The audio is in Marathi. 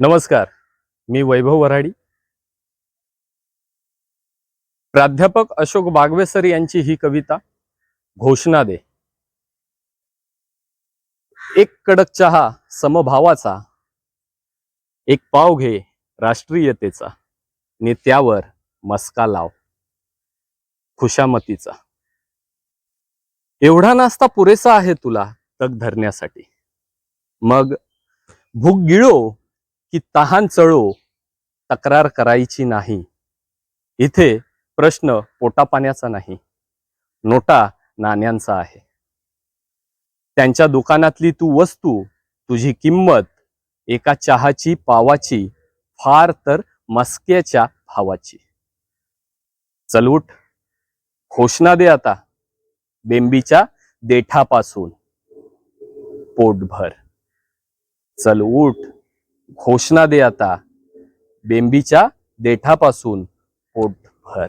नमस्कार मी वैभव वराडी प्राध्यापक अशोक बागवेसर यांची ही कविता घोषणा दे. एक कडक चहा समभावाचा एक पाव घे राष्ट्रीयतेचा ने त्यावर मस्का लाव खुशामतीचा. एवढा नाश्ता पुरेसा आहे तुला तग धरण्यासाठी. मग भूक गिळो की तहान चळो तक्रार करायची नाही. इथे प्रश्न पोटापाण्याचा नाही नोटा नाण्यांचा आहे. त्यांच्या दुकानातली तू वस्तू तुझी किंमत एका चहाची पावाची फार तर मस्क्याच्या भावाची. चलउठ घोषणा दे आता बेंबीच्या देठापासून. पोटभर. चल उठ. घोषणा दे आता. बेंबीच्या देठापासून पोटभर.